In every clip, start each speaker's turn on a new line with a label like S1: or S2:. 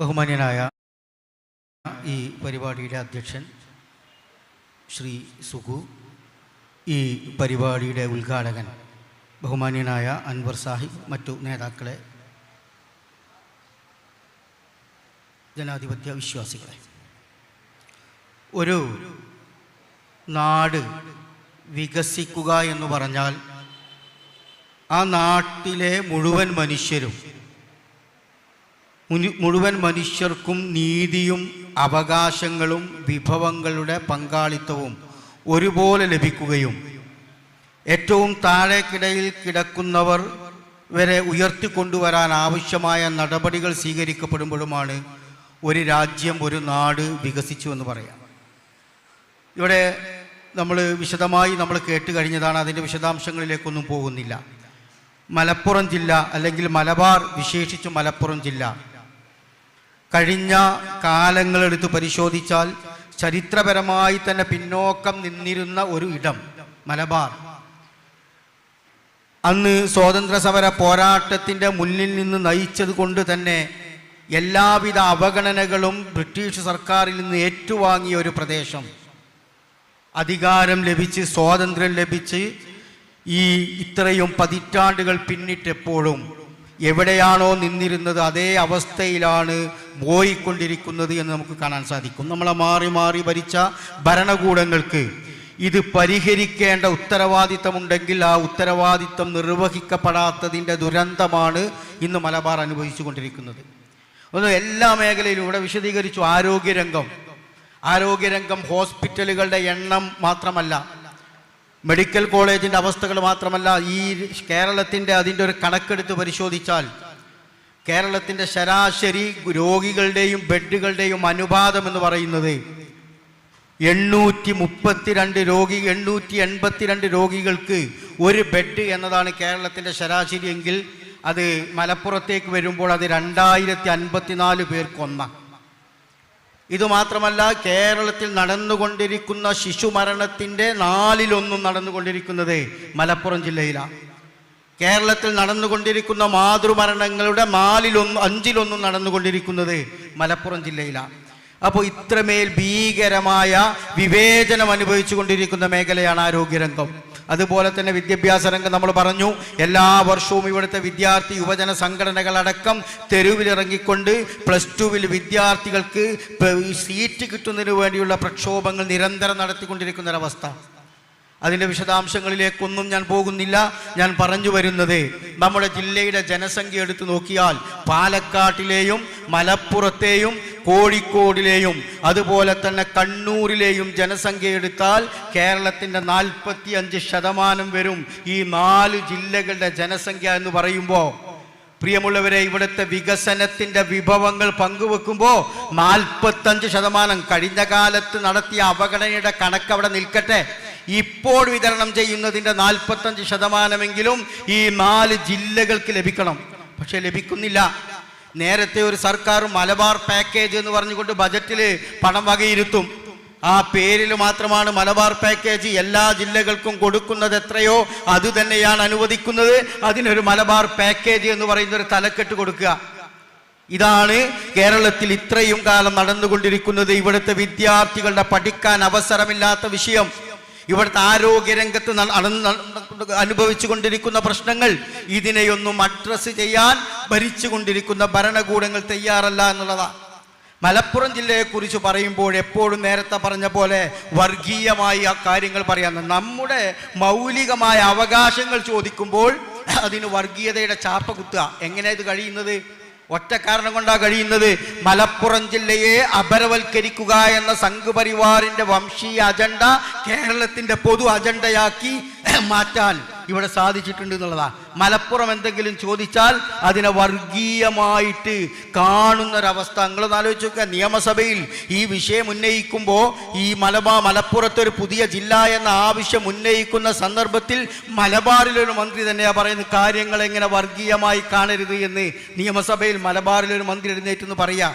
S1: ബഹുമാന്യനായ ഈ പരിപാടിയുടെ അധ്യക്ഷൻ ശ്രീ സുഖു ഈ പരിപാടിയുടെ ഉദ്ഘാടകൻ ബഹുമാന്യനായ അൻവർ സാഹിബ് മറ്റു നേതാക്കളെ ജനാധിപത്യ വിശ്വാസികളെ. ഒരു നാട് വികസിക്കുക എന്ന് പറഞ്ഞാൽ ആ നാട്ടിലെ മുഴുവൻ മനുഷ്യരും മുനി- മുഴുവൻ മനുഷ്യർക്കും നീതിയും അവകാശങ്ങളും വിഭവങ്ങളുടെ പങ്കാളിത്തവും ഒരുപോലെ ലഭിക്കുകയും ഏറ്റവും താഴേക്കിടയിൽ കിടക്കുന്നവർ വരെ ഉയർത്തിക്കൊണ്ടുവരാൻ ആവശ്യമായ നടപടികൾ സ്വീകരിക്കപ്പെടുമ്പോഴുമാണ് ഒരു രാജ്യം ഒരു നാട് വികസിച്ചു എന്ന് പറയാം. ഇവിടെ നമ്മൾ വിശദമായി നമ്മൾ കേട്ട് കഴിഞ്ഞതാണ് അതിന്റെ വിശദാംശങ്ങളിലേക്കൊന്നും പോകുന്നില്ല. മലപ്പുറം ജില്ല അല്ലെങ്കിൽ മലബാർ വിശേഷിച്ച് മലപ്പുറം ജില്ല. കഴിഞ്ഞ കാലങ്ങളെടുത്ത് പരിശോധിച്ചാൽ ചരിത്രപരമായി തന്നെ പിന്നോക്കം നിന്നിരുന്ന ഒരു ഇടം മലബാർ. അന്ന് സ്വാതന്ത്ര്യ സമര പോരാട്ടത്തിന്റെ മുന്നിൽ നിന്ന് നയിച്ചത് കൊണ്ട് തന്നെ എല്ലാവിധ അവഗണനകളും ബ്രിട്ടീഷ് സർക്കാരിൽ നിന്ന് ഏറ്റുവാങ്ങിയ ഒരു പ്രദേശം. അധികാരം ലഭിച്ച് സ്വാതന്ത്ര്യം ലഭിച്ച് ഈ ഇത്രയും പതിറ്റാണ്ടുകൾ പിന്നിട്ടെപ്പോഴും എവിടെയാണോ നിന്നിരുന്നത് അതേ അവസ്ഥയിലാണ് പോയിക്കൊണ്ടിരിക്കുന്നത് എന്ന് നമുക്ക് കാണാൻ സാധിക്കും. നമ്മളെ മാറി മാറി ഭരിച്ച ഭരണകൂടങ്ങൾക്ക് ഇത് പരിഹരിക്കേണ്ട ഉത്തരവാദിത്തമുണ്ടെങ്കിൽ ആ ഉത്തരവാദിത്തം നിർവഹിക്കപ്പെടാത്തതിന്റെ ദുരന്തമാണ് ഇന്ന് മലബാർ അനുഭവിച്ചു കൊണ്ടിരിക്കുന്നത്. ഒന്ന് എല്ലാ മേഖലയിലും ഇവിടെ വിശദീകരിച്ചു ആരോഗ്യരംഗം. ആരോഗ്യരംഗം ഹോസ്പിറ്റലുകളുടെ എണ്ണം മാത്രമല്ല മെഡിക്കൽ കോളേജിന്റെ അവസ്ഥകൾ മാത്രമല്ല ഈ കേരളത്തിന്റെ അതിന്റെ ഒരു കണക്കെടുത്ത് പരിശോധിച്ചാൽ കേരളത്തിന്റെ ശരാശരി രോഗികളുടെയും ബെഡുകളുടെയും അനുപാതം എന്ന് പറയുന്നത് എണ്ണൂറ്റി മുപ്പത്തിരണ്ട് രോഗി എണ്ണൂറ്റി എൺപത്തിരണ്ട് രോഗികൾക്ക് ഒരു ബെഡ് എന്നതാണ് കേരളത്തിന്റെ ശരാശരി എങ്കിൽ അത് മലപ്പുറത്തേക്ക് വരുമ്പോൾ അത് രണ്ടായിരത്തി അൻപത്തിനാല് പേർക്കൊന്ന ഇതുമാത്രമല്ല കേരളത്തിൽ നടന്നുകൊണ്ടിരിക്കുന്ന ശിശുമരണത്തിന്റെ നാലിലൊന്നും നടന്നുകൊണ്ടിരിക്കുന്നത് മലപ്പുറം ജില്ലയിലാണ് കേരളത്തിൽ നടന്നുകൊണ്ടിരിക്കുന്ന മാതൃമരണങ്ങളുടെ നാലിലൊന്ന് അഞ്ചിലൊന്നും നടന്നുകൊണ്ടിരിക്കുന്നത് മലപ്പുറം ജില്ലയിലാണ് അപ്പോൾ ഇത്രമേൽ ഭീകരമായ വിവേചനം അനുഭവിച്ചു കൊണ്ടിരിക്കുന്ന മേഖലയാണ് ആരോഗ്യരംഗം. അതുപോലെ തന്നെ വിദ്യാഭ്യാസ രംഗം നമ്മൾ പറഞ്ഞു. എല്ലാ വർഷവും ഇവിടുത്തെ വിദ്യാർത്ഥി യുവജന സംഘടനകളടക്കം തെരുവിലിറങ്ങിക്കൊണ്ട് പ്ലസ് ടുവിൽ വിദ്യാർത്ഥികൾക്ക് സീറ്റ് കിട്ടുന്നതിന് വേണ്ടിയുള്ള പ്രക്ഷോഭങ്ങൾ നിരന്തരം നടത്തിക്കൊണ്ടിരിക്കുന്ന ഒരവസ്ഥ അതിന്റെ വിശദാംശങ്ങളിലേക്കൊന്നും ഞാൻ പോകുന്നില്ല. ഞാൻ പറഞ്ഞു വരുന്നത് നമ്മുടെ ജില്ലയുടെ ജനസംഖ്യ എടുത്തു നോക്കിയാൽ പാലക്കാട്ടിലെയും മലപ്പുറത്തെയും കോഴിക്കോടിലെയും അതുപോലെ തന്നെ കണ്ണൂരിലെയും ജനസംഖ്യ എടുത്താൽ കേരളത്തിന്റെ നാൽപ്പത്തി അഞ്ച് ശതമാനം വരും ഈ നാല് ജില്ലകളുടെ ജനസംഖ്യ എന്ന് പറയുമ്പോൾ. പ്രിയമുള്ളവരെ ഇവിടുത്തെ വികസനത്തിന്റെ വിഭവങ്ങൾ പങ്കുവെക്കുമ്പോൾ നാൽപ്പത്തഞ്ച് ശതമാനം കഴിഞ്ഞ കാലത്ത് നടത്തിയ അവഗണനയുടെ കണക്ക് അവിടെ നിൽക്കട്ടെ. ഇപ്പോൾ വിതരണം ചെയ്യുന്നതിന്റെ നാൽപ്പത്തഞ്ച് ശതമാനമെങ്കിലും ഈ നാല് ജില്ലകൾക്ക് ലഭിക്കണം. പക്ഷേ ലഭിക്കുന്നില്ല. നേരത്തെ ഒരു സർക്കാർ മലബാർ പാക്കേജ് എന്ന് പറഞ്ഞുകൊണ്ട് ബജറ്റിൽ പണം വകയിരുത്തും. ആ പേരിൽ മാത്രമാണ് മലബാർ പാക്കേജ് എല്ലാ ജില്ലകൾക്കും കൊടുക്കുന്നത് എത്രയോ? അത് തന്നെയാണ് അനുവദിക്കുന്നത്. അതിനൊരു മലബാർ പാക്കേജ് എന്ന് പറയുന്ന ഒരു തലക്കെട്ട് കൊടുക്കുക. ഇതാണ് കേരളത്തിൽ ഇത്രയും കാലം നടന്നുകൊണ്ടിരിക്കുന്നത് ഇവിടുത്തെ വിദ്യാർത്ഥികളുടെ പഠിക്കാൻ അവസരമില്ലാത്ത വിഷയം. ഇവിടുത്തെ ആരോഗ്യരംഗത്ത് അനുഭവിച്ചു കൊണ്ടിരിക്കുന്ന പ്രശ്നങ്ങൾ ഇതിനെയൊന്നും അഡ്രസ്സ് ചെയ്യാൻ ഭരിച്ചുകൊണ്ടിരിക്കുന്ന ഭരണകൂടങ്ങൾ തയ്യാറല്ല എന്നുള്ളതാണ് മലപ്പുറം ജില്ലയെക്കുറിച്ച് പറയുമ്പോൾ എപ്പോഴും നേരത്തെ പറഞ്ഞ പോലെ വർഗീയമായി ആ കാര്യങ്ങൾ പറയാൻ നമ്മുടെ മൗലികമായ അവകാശങ്ങൾ ചോദിക്കുമ്പോൾ അതിന് വർഗീയതയുടെ ചാപ്പ കുത്തുക. എങ്ങനെയാണ് ഇത് കഴിയുന്നത്? ഒറ്റ കാരണം കൊണ്ടാണ് കഴിയുന്നത്? മലപ്പുറം ജില്ലയെ അപരവൽക്കരിക്കുക എന്ന സംഘപരിവാറിന്റെ വംശീയ അജണ്ട കേരളത്തിന്റെ പൊതു അജണ്ടയാക്കി മാറ്റാൻ. ഇവിടെ സാധിച്ചിട്ടുണ്ട് എന്നുള്ളതാ. മലപ്പുറം എന്തെങ്കിലും ചോദിച്ചാൽ അതിനെ വർഗീയമായിട്ട് കാണുന്നൊരവസ്ഥ. നിങ്ങളൊന്ന് ആലോചിച്ച് നോക്കുക നിയമസഭയിൽ ഈ വിഷയം ഉന്നയിക്കുമ്പോൾ ഈ മലബാർ മലപ്പുറത്ത് ഒരു പുതിയ ജില്ല എന്ന ആവശ്യം ഉന്നയിക്കുന്ന സന്ദർഭത്തിൽ മലബാറിലൊരു മന്ത്രി തന്നെയാണ് പറയുന്നത് കാര്യങ്ങൾ എങ്ങനെ വർഗീയമായി കാണരുത് എന്ന് നിയമസഭയിൽ മലബാറിലൊരു മന്ത്രി എഴുന്നേറ്റെന്ന് പറയാം.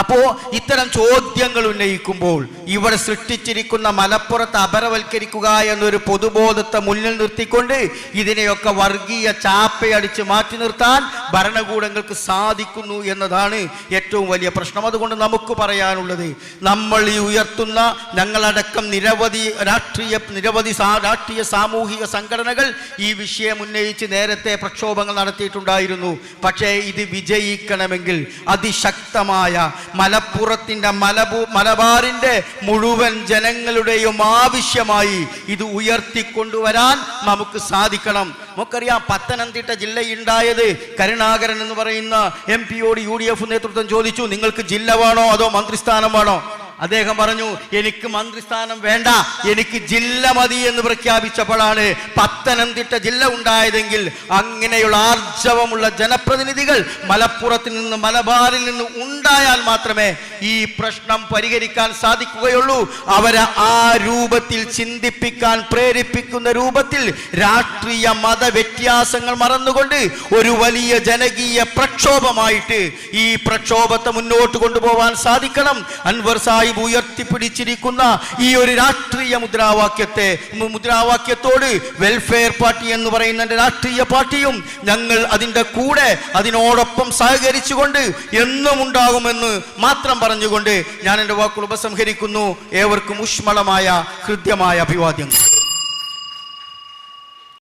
S1: അപ്പോൾ ഇത്തരം ചോദ്യങ്ങൾ ഉന്നയിക്കുമ്പോൾ ഇവിടെ സൃഷ്ടിച്ചിരിക്കുന്ന മലപ്പുറത്ത് അപരവൽക്കരിക്കുക എന്നൊരു പൊതുബോധത്തെ മുന്നിൽ നിർത്തിക്കൊണ്ട് ഇതിനെയൊക്കെ വർഗീയ ചാപ്പയടിച്ച് മാറ്റി നിർത്താൻ ഭരണകൂടങ്ങൾക്ക് സാധിക്കുന്നു എന്നതാണ് ഏറ്റവും വലിയ പ്രശ്നം. അതുകൊണ്ട് നമുക്ക് പറയാനുള്ളത് നമ്മൾ ഈ ഉയർത്തുന്ന ഞങ്ങളടക്കം നിരവധി രാഷ്ട്രീയ നിരവധി രാഷ്ട്രീയ സാമൂഹിക സംഘടനകൾ ഈ വിഷയം ഉന്നയിച്ച് നേരത്തെ പ്രക്ഷോഭങ്ങൾ നടത്തിയിട്ടുണ്ടായിരുന്നു. പക്ഷേ ഇത് വിജയിക്കണമെങ്കിൽ അതിശക്തമായ മലപ്പുറത്തിന്റെ മലബു മലബാറിന്റെ മുഴുവൻ ജനങ്ങളുടെയും ആവശ്യമായി ഇത് ഉയർത്തിക്കൊണ്ടുവരാൻ നമുക്ക് സാധിക്കണം. നമുക്കറിയാം പത്തനംതിട്ട ജില്ലയുണ്ടായത് കരുണാകരൻ എന്ന് പറയുന്ന എം പിയോട് യു ഡി എഫ് നേതൃത്വം ചോദിച്ചു നിങ്ങൾക്ക് ജില്ല വേണോ അതോ മന്ത്രിസ്ഥാനം വേണോ? അദ്ദേഹം പറഞ്ഞു എനിക്ക് മന്ത്രിസ്ഥാനം വേണ്ട എനിക്ക് ജില്ല മതി എന്ന് പ്രഖ്യാപിച്ചപ്പോഴാണ് പത്തനംതിട്ട ജില്ല ഉണ്ടായതെങ്കിൽ അങ്ങനെയുള്ള ആർജവമുള്ള ജനപ്രതിനിധികൾ മലപ്പുറത്തിൽ നിന്ന് മലബാറിൽ നിന്ന് ഉണ്ടായാൽ മാത്രമേ ഈ പ്രശ്നം പരിഹരിക്കാൻ സാധിക്കുകയുള്ളൂ. അവരെ ആ രൂപത്തിൽ ചിന്തിപ്പിക്കാൻ പ്രേരിപ്പിക്കുന്ന രൂപത്തിൽ രാഷ്ട്രീയ മത വ്യത്യാസങ്ങൾ മറന്നുകൊണ്ട് ഒരു വലിയ ജനകീയ പ്രക്ഷോഭമായിട്ട് ഈ പ്രക്ഷോഭത്തെ മുന്നോട്ട് കൊണ്ടുപോകാൻ സാധിക്കണം. അൻവർ സാഹിബ് ഉയർത്തിപ്പിടിച്ചിരിക്കുന്ന ഈ ഒരു രാഷ്ട്രീയ മുദ്രാവാക്യത്തെ മുദ്രാവാക്യത്തോട് വെൽഫെയർ പാർട്ടി എന്ന് പറയുന്ന രാഷ്ട്രീയ പാർട്ടിയും ഞങ്ങൾ അതിന്റെ കൂടെ അതിനോടൊപ്പം സഹകരിച്ചുകൊണ്ട് എന്നും ഉണ്ടാകുമെന്ന് മാത്രം പറഞ്ഞുകൊണ്ട് ഞാൻ എന്റെ വാക്കുകൾ ഉപസംഹരിക്കുന്നു. ഏവർക്കും ഊഷ്മളമായ ഹൃദ്യമായ അഭിവാദ്യങ്ങൾ.